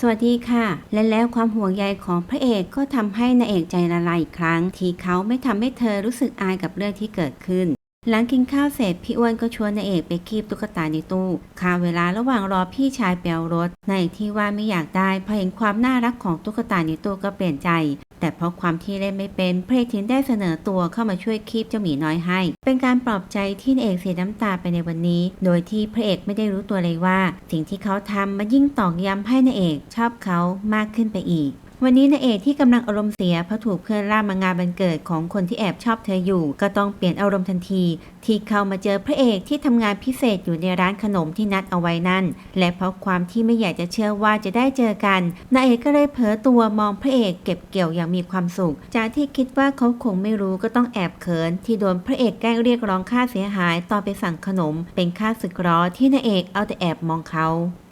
สวัสดีค่ะ และแล้วความห่วงใยของพระเอกก็ทำให้นางเอกใจละลายอีกครั้ง ที่เขาไม่ทำให้เธอรู้สึกอายกับเรื่องที่เกิดขึ้น หลังกินข้าวเสร็จพี่อ้วนก็ชวนนางเอกไปคีบตุ๊กตาในตู้ค่าเวลาระหว่างรอพี่ชายแปลรถนางเอกที่ว่าไม่อยากได้พอเห็นความน่ารักของตุ๊กตาในตู้ก็เปลี่ยนใจ แต่เพราะความที่เล่นไม่เป็นเอกถึงได้เสนอตัวเข้ามาช่วยคีบเจ้าหมีน้อยให้ เป็นการปลอบใจที่นางเอกเสียน้ำตาไปในวันนี้ โดยที่พระเอกไม่ได้รู้ตัวเลยว่า สิ่งที่เขาทำมันยิ่งตอกย้ำให้นางเอกชอบเขามากขึ้นไปอีก วันนี้นางเอกที่กำลังอารมณ์เสียเพราะถูกเพื่อนล่ามางานบันเกิดของคนที่แอบชอบเธออยู่ ก็ต้องเปลี่ยนอารมณ์ทันที ที่เข้ามาเจอพระเอกที่ทำงานพิเศษอยู่ในร้านขนมที่นัดเอาไว้นั่น และเพราะความที่ไม่อยากจะเชื่อว่าจะได้เจอกันนางเอกก็เลยเผลอตัวมองพระเอกเก็บเกี่ยวอย่างมีความสุข จากที่คิดว่าเขาคงไม่รู้ก็ต้องแอบเขิน ที่โดนพระเอกแกล้งเรียกร้องค่าเสียหายตอนไปสั่งขนม เป็นค่าสึกร้อที่นางเอกเอาแต่แอบมองเขา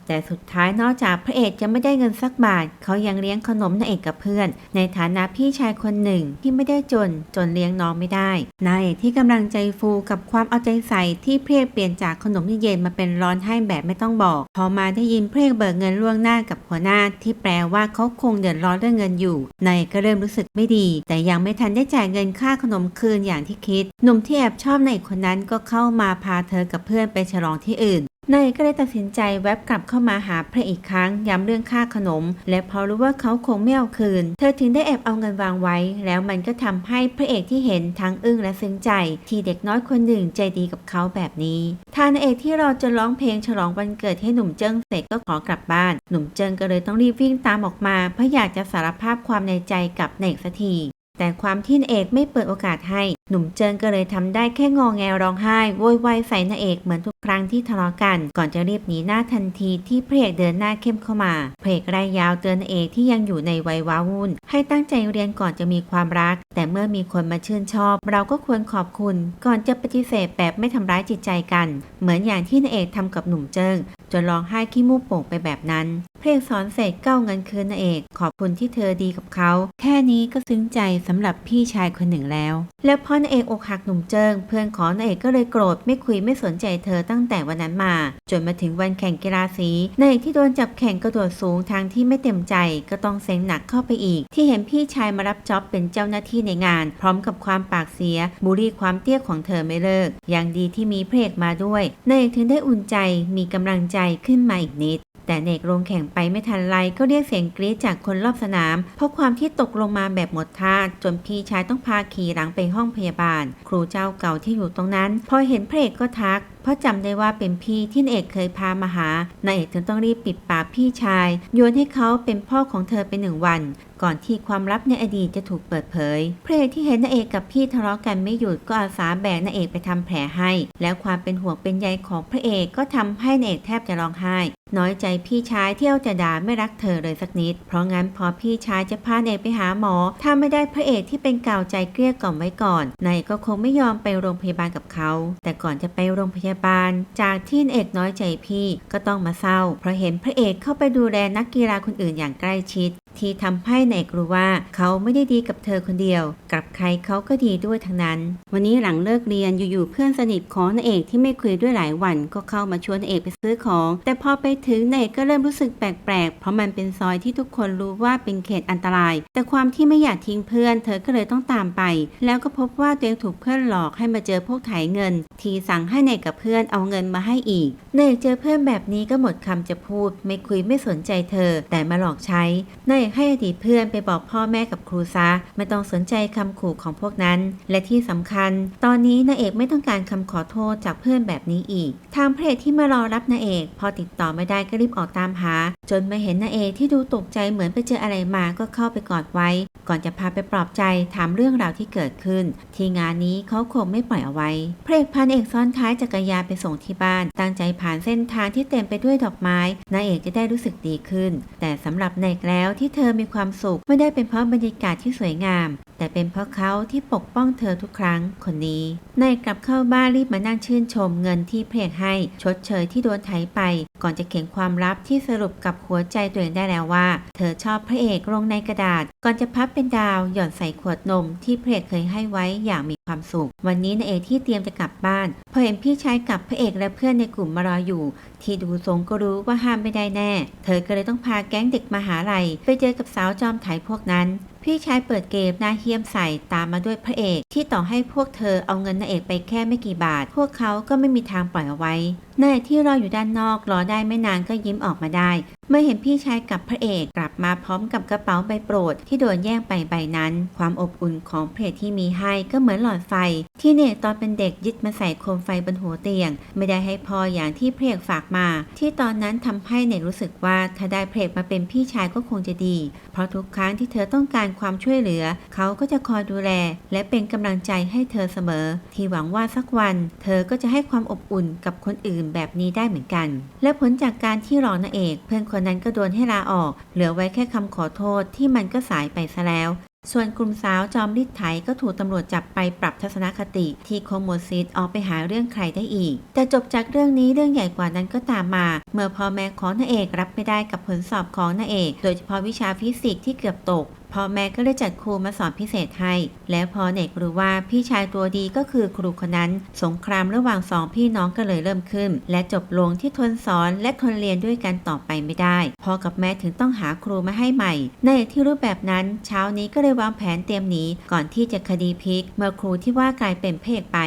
แต่สุดท้ายนอกจากพระเอกจะไม่ได้เงินสักบาท เขายังเลี้ยงขนมนางเอกกับเพื่อน ในฐานะพี่ชายคนหนึ่งที่ไม่ได้จนจนเลี้ยงน้องไม่ได้นายเอกที่กำลังใจฟูกับความเอาใจใส่ที่เพรียเปลี่ยนจากขนมเย็นมาเป็นร้อนให้แบบไม่ต้องบอก พอมาได้ยินเพรียเบิกเงินล่วงหน้ากับหัวหน้า ที่แปลว่าเขาคงเดือดร้อนเรื่องเงินอยู่นายเอกก็เริ่มรู้สึกไม่ดี แต่ยังไม่ทันได้จ่ายเงินค่าขนมคืนอย่างที่คิด หนุ่มที่แอบชอบนายเอกคนนั้นก็เข้ามาพาเธอกับเพื่อนไปฉลองที่อื่น นายก็เลยตัดสินใจแวบกลับเข้ามาหาพระอีกครั้งย้ำเรื่องค่าขนม และพอรู้ว่าเขาคงไม่เอาคืน เธอถึงได้แอบเอาเงินวางไว้ แล้วมันก็ทำให้พระเอกที่เห็นทั้งอึ้งและซึ้งใจ ที่เด็กน้อยคนหนึ่งใจดีกับเขาแบบนี้ทานเอกที่รอจะร้องเพลงฉลองวันเกิดให้หนุ่มเจิ้งเสร็จก็ขอกลับบ้าน หนุ่มเจิ้งก็เลยต้องรีบวิ่งตามออกมาเพราะอยากจะสารภาพความในใจกับนายเอกสักที แต่ความที่นางเอกไม่เปิดโอกาสให้ หนุ่มเจิงก็เลยทำได้แค่งอแงร้องไห้โวยวายใส่นางเอกเหมือนทุกครั้งที่ทะเลาะกัน ก่อนจะรีบหนีหน้าทันทีที่เพระเอกเดินหน้าเข้มเข้ามา เพระเอกรายยาวเตือนนางเอกที่ยังอยู่ในวัยว้าวุ่น ให้ตั้งใจเรียนก่อนจะมีความรัก แต่เมื่อมีคนมาชื่นชอบ เราก็ควรขอบคุณ ก่อนจะปฏิเสธแบบไม่ทำร้ายจิตใจกัน เหมือนอย่างที่นางเอกทำกับหนุ่มเจิง จนร้องไห้ขี้มูกโป่งไปแบบนั้น เพระเอกสอนเสร็จก็เอาเงินคืนนาเอก ขอบคุณที่เธอดีกับเขา แค่นี้ก็ซึ้งใจสำหรับพี่ชายคนหนึ่งแล้ว แล้วพอนาเอกอกหักหนุ่มเจิง เพื่อนของนาเอกก็เลยโกรธไม่คุยไม่สนใจเธอตั้งแต่วันนั้นมา จนมาถึงวันแข่งกีฬาสีนาเอกที่โดนจับแข่งกระโดดสูงทางที่ไม่เต็มใจก็ต้องเซ็งหนักเข้าไปอีก ที่เห็นพี่ชายมารับจ็อบเป็นเจ้าหน้าที่ในงาน พร้อมกับความปากเสียบูลลี่ความเตี้ยของเธอไม่เลิก อย่างดีที่มีเพระเอกมาด้วยนาเอกถึงได้อุ่นใจมีกำลังใจขึ้นมาอีกนิด แต่เนกลงแข่งไปไม่ทันไรก็เรียกเสียงกรี๊ดจากคนรอบสนาม เพราะความที่ตกลงมาแบบหมดท่าจนพี่ชายต้องพาขี่หลังไปห้องพยาบาล ครูเจ้าเก่าที่อยู่ตรงนั้น พอเห็นพระเอกก็ทัก เพราะจำได้ว่าเป็นพี่ที่นายเอกเคยพามาหานายเอกถึงต้องรีบปิดปากพี่ชาย โยนให้เขาเป็นพ่อของเธอไปหนึ่งวัน ก่อนที่ความลับในอดีตจะถูกเปิดเผยพระเอกที่เห็นนายเอกกับพี่ทะเลาะกันไม่หยุดก็อาสาแบกนายเอกไปทำแผลให้ แล้วความเป็นห่วงเป็นใยของพระเอกก็ทำให้นายเอกแทบจะร้องไห้ น้อยใจพี่ชายที่เอาแต่ด่าไม่รักเธอเลยสักนิด เพราะงั้นพอพี่ชายจะพานายเอกไปหาหมอ ถ้าไม่ได้พระเอกที่เป็นกาวใจเกลี้ยกล่อมไว้ก่อนนายก็คงไม่ยอมไปโรงพยาบาลกับเขา แต่ก่อนจะไปโรงพยาบาล จากที่เอกน้อยใจพี่ก็ต้องมาเศร้า เพราะเห็นพระเอกเข้าไปดูแลนักกีฬาคนอื่นอย่างใกล้ชิด ที่ทำให้นายเอกรู้ว่าเขาไม่ได้ดีกับเธอคนเดียว กับใครเขาก็ดีด้วยทั้งนั้น วันนี้หลังเลิกเรียนอยู่ๆเพื่อนสนิทของนายเอกที่ไม่คุยด้วยหลายวันก็เข้ามาชวนนายเอกไปซื้อของ แต่พอไปถึงนายเอกก็เริ่มรู้สึกแปลกๆ เพราะมันเป็นซอยที่ทุกคนรู้ว่าเป็นเขตอันตราย แต่ความที่ไม่อยากทิ้งเพื่อน เธอก็เลยต้องตามไป แล้วก็พบว่าตัวเองถูกเพื่อนหลอกให้มาเจอพวกไถเงิน ทีสั่งให้นายกับเพื่อนเอาเงินมาให้อีกนายเอกเจอเพื่อนแบบนี้ก็หมดคำจะพูด ไม่คุยไม่สนใจเธอ แต่มาหลอกใช้นายกให้อดีตเพื่อนไปบอกพ่อแม่กับครูซะไม่ต้องสนใจคำขู่ของพวกนั้น และที่สำคัญ ตอนนี้นายเอกไม่ต้องการคำขอโทษจากเพื่อนแบบนี้อีก ทางพระเอกที่มารอรับนายเอก พอติดต่อไม่ได้ก็รีบออกตามหา จนมาเห็นนายเอกที่ดูตกใจเหมือนไปเจออะไรมาก็เข้าไปกอดไว้ ก่อนจะพาไปปลอบใจถามเรื่องราวที่เกิดขึ้น ที่งานนี้เขาคงไม่ปล่อยเอาไว้พระเอกพันเอกซ้อนท้ายจักรยานไปส่งที่บ้าน ตั้งใจผ่านเส้นทางที่เต็มไปด้วยดอกไม้นายเอกจะได้รู้สึกดีขึ้น แต่สำหรับนายเอกแล้วที่เธอมีความสุขไม่ได้เป็นเพราะบรรยากาศที่สวยงาม แต่เป็นเพราะเขาที่ปกป้องเธอทุกครั้งคนนี้นายกลับเข้าบ้านรีบมานั่งชื่นชมเงินที่เพลกให้ชดเชยที่โดนไถไป ก่อนจะเขียนความลับที่สรุปกับหัวใจตัวเองได้แล้วว่า เธอชอบพระเอกลงในกระดาษ ก่อนจะพับเป็นดาวหย่อนใส่ขวดนมที่เพระเอกเคยให้ไว้อย่างมีความสุข วันนี้นายเอกที่เตรียมจะกลับบ้านพอเห็นพี่ชายกับพระเอกและเพื่อนในกลุ่มมารออยู่ ที่ดูทรงก็รู้ว่าห้ามไม่ได้แน่ เธอก็เลยต้องพาแก๊งเด็กมหาลัยไปเจอกับสาวจอมไถพวกนั้น พี่ชายเปิดเกมหน้าเฮี้ยมใส่ตามมาด้วยพระเอก ที่ต่อให้พวกเธอเอาเงินนายเอกไปแค่ไม่กี่บาท พวกเขาก็ไม่มีทางปล่อยเอาไว้นายที่รออยู่ด้านนอกรอได้ไม่นานก็ยิ้มออกมาได้ เมื่อเห็นพี่ชายกับพระเอกกลับมาพร้อมกับกระเป๋าใบโปรดที่โดนแย่งไปใบนั้น ความอบอุ่นของเอกที่มีให้ก็เหมือนหลอดไฟ ที่เนกตอนเป็นเด็กยึดมาใส่โคมไฟบนหัวเตียง ไม่ได้ให้พออย่างที่พระเอกฝากมา ที่ตอนนั้นทำให้เนกรู้สึกว่าถ้าได้พระเอกมาเป็นพี่ชายก็คงจะดี เพราะทุกครั้งที่เธอต้องการความช่วยเหลือ เขาก็จะคอยดูแล และเป็นกำลังใจให้เธอเสมอ ที่หวังว่าสักวัน เธอก็จะให้ความอบอุ่นกับคนอื่นแบบนี้ได้เหมือนกัน และผลจากการที่รอนางเอกเพื่อนคนนั้นก็โดนให้ลาออก เหลือไว้แค่คำขอโทษที่มันก็สายไปซะแล้ว ส่วนกลุ่มสาวจอมริดไถก็ถูกตำรวจจับไปปรับทัศนคติ ที่โคโมซิตออกไปหาเรื่องใครได้อีก แต่จบจากเรื่องนี้เรื่องใหญ่กว่านั้นก็ตามมา เมื่อพ่อแม่ของนางเอกรับไม่ได้กับผลสอบของนางเอก โดยเฉพาะวิชาฟิสิกส์ที่เกือบตกพ่อแม่ก็เลยจัดครูมาสอนพิเศษให้ แล้วพอเนกรู้ว่าพี่ชายตัวดีก็คือครูคนนั้น สงครามระหว่างสองพี่น้องก็เลยเริ่มขึ้น และจบลงที่ทนสอนและทนเรียนด้วยกันต่อไปไม่ได้ พ่อกับแม่ถึงต้องหาครูมาให้ใหม่ ในที่รูปแบบนั้น เช้านี้ก็เลยวางแผนเตรียมหนีก่อนที่จะคดีพลิก เมื่อครูที่ว่ากลายเป็นเพศไป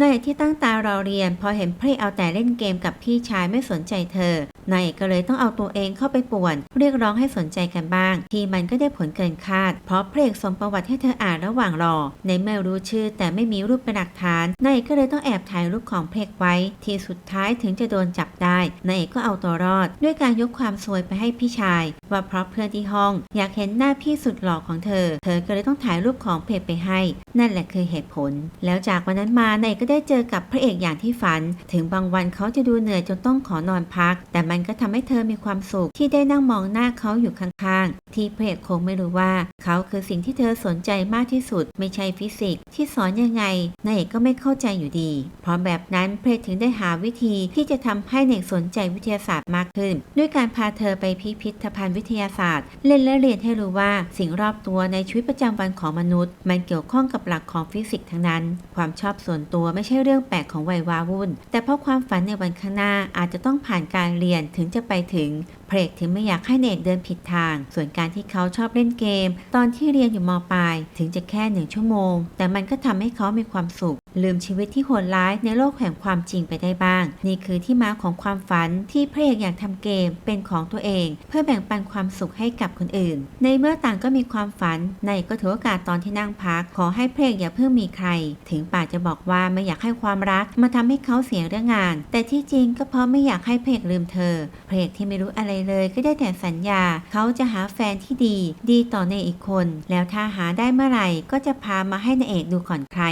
ในที่ตั้งตารอเรียน พอเห็นเพรเอาแต่เล่นเกมกับพี่ชายไม่สนใจเธอนายก็เลยต้องเอาตัวเองเข้าไปป่วน เรียกร้องให้สนใจกันบ้าง ที่มันก็ได้ผลเกินคาด เพราะเพลงสมประวัติให้เธออ่านระหว่างรอ ในเมื่อรู้ชื่อแต่ไม่มีรูปเป็นหลักฐานนายก็เลยต้องแอบถ่ายรูปของเพลงไว้ ที่สุดท้ายถึงจะโดนจับได้นายก็เอาตัวรอด ด้วยการยกความซวยไปให้พี่ชาย ว่าเพราะเพื่อนที่ห้อง อยากเห็นหน้าพี่สุดหล่อของเธอ เธอก็เลยต้องถ่ายรูปของเพลงไปให้ นั่นแหละคือเหตุผล แล้วจากวันนั้นมานายก็ได้เจอกับพระเอกอย่างที่ฝัน ถึงบางวันเขาจะดูเหนื่อยจนต้องขอนอนพัก แต่มันก็ทำให้เธอมีความสุขที่ได้นั่งมองหน้าเขาอยู่ข้างๆ ที่พระเอกคงไม่รู้ว่าเขาคือสิ่งที่เธอสนใจมากที่สุด ไม่ใช่ฟิสิกส์ที่สอนยังไงนายเอกก็ไม่เข้าใจอยู่ดี เพราะแบบนั้นเพระเอกถึงได้หาวิธีที่จะทำให้เด็กสนใจวิทยาศาสตร์มากขึ้น ด้วยการพาเธอไปพิพิธภัณฑ์วิทยาศาสตร์ เล่นและเรียนให้รู้ว่าสิ่งรอบตัวในชีวิตประจำวันของมนุษย์ มันเกี่ยวข้องกับหลักของฟิสิกส์ทั้งนั้น ความชอบส่วนตัวไม่ใช่เรื่องแปลกของวัยวาวุ่น แต่เพราะความฝันในวันข้างหน้าอาจจะต้องผ่านการเรียนถึงจะไปถึง รกถึงไม่อยากให้เนกเดินผิดทาง ส่วนการที่เขาชอบเล่นเกม ตอนที่เรียนอยู่มปลาย ถึงจะแค่หนึ่งชั่วโมง แต่มันก็ทำให้เขามีความสุข ลืมชีวิตที่โหดร้ายในโลกแห่งความจริงไปได้บ้าง นี่คือที่มาของความฝันที่พระเอกอยากทำเกมเป็นของตัวเอง เพื่อแบ่งปันความสุขให้กับคนอื่น ในเมื่อต่างก็มีความฝัน ในก็ถือโอกาสตอนที่นั่งพัก ขอให้พระเอกอย่าเพิ่งมีใคร ถึงป่าจะบอกว่าไม่อยากให้ความรักมาทำให้เขาเสียเรื่องงาน แต่ที่จริงก็เพราะไม่อยากให้พระเอกลืมเธอพระเอกที่ไม่รู้อะไรเลยก็ได้แต่สัญญา เขาจะหาแฟนที่ดี ดีต่อในอีกคน แล้วถ้าหาได้เมื่อไหร่ก็จะพามาให้นายเอกดูก่อนใคร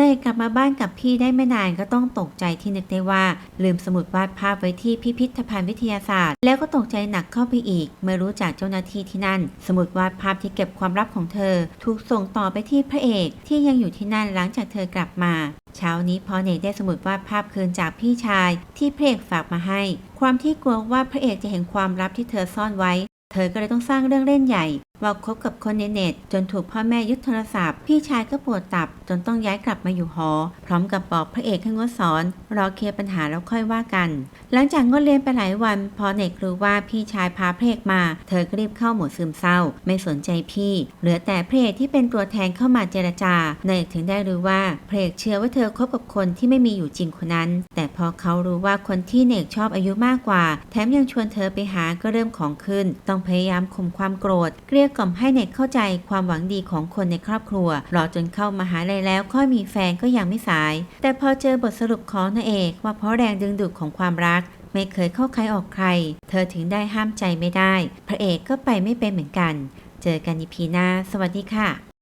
นยกกลับมาบ้านกับพี่ได้ไม่นานก็ต้องตกใจที่นึกได้ว่า ลืมสมุดวาดภาพไว้ที่พิพิธภัณฑ์วิทยาศาสตร์ แล้วก็ตกใจหนักเข้าไปอีก เมื่อรู้จากเจ้าหน้าที่ที่นั่น สมุดวาดภาพที่เก็บความลับของเธอ ถูกส่งต่อไปที่พระเอกที่ยังอยู่ที่นั่นหลังจากเธอกลับมา เช้านี้พอเนกได้สมุดวาดภาพคืนจากพี่ชาย ที่พระเอกฝากมาให้ ความที่กลัวว่าพระเอกจะเห็นความลับที่เธอซ่อนไว้ เธอก็เลยต้องสร้างเรื่องเล่นใหญ่ว่าคบกับคนในเน็ต จนถูกพ่อแม่ยึดโทรศัพท์ พี่ชายก็ปวดตับ จนต้องย้ายกลับมาอยู่หอ พร้อมกับบอกพระเอกให้งดสอน รอเคลียร์ปัญหาแล้วค่อยว่ากัน หลังจากงดเรียนไปหลายวัน พอเน็กรู้ว่าพี่ชายพาพระเอกมา เธอก็รีบเข้าหมดซึมเศร้า ไม่สนใจพี่ เหลือแต่พระเอกที่เป็นตัวแทนเข้ามาเจรจาเนกถึงได้รู้ว่าพระเอกเชื่อว่าเธอคบกับคนที่ไม่มีอยู่จริงคนนั้น แต่พอเขารู้ว่าคนที่เนกชอบอายุมากกว่า แถมยังชวนเธอไปหาก็เริ่มของขึ้น ต้องพยายามข่มความโกรธเกลี้ยกล่อมให้เน็กเข้าใจความหวังดีของคนในครอบครัวรอจนเข้ามาหาลัยแล้วค่อยมีแฟนก็ยังไม่สาย แต่พอเจอบทสรุปของนางเอกว่าเพราะแรงดึงดูดของความรักไม่เคยเข้าใครออกใคร เธอถึงได้ห้ามใจไม่ได้ พระเอกก็ไปไม่เป็นเหมือนกัน เจอกันอีพีหน้า สวัสดีค่ะ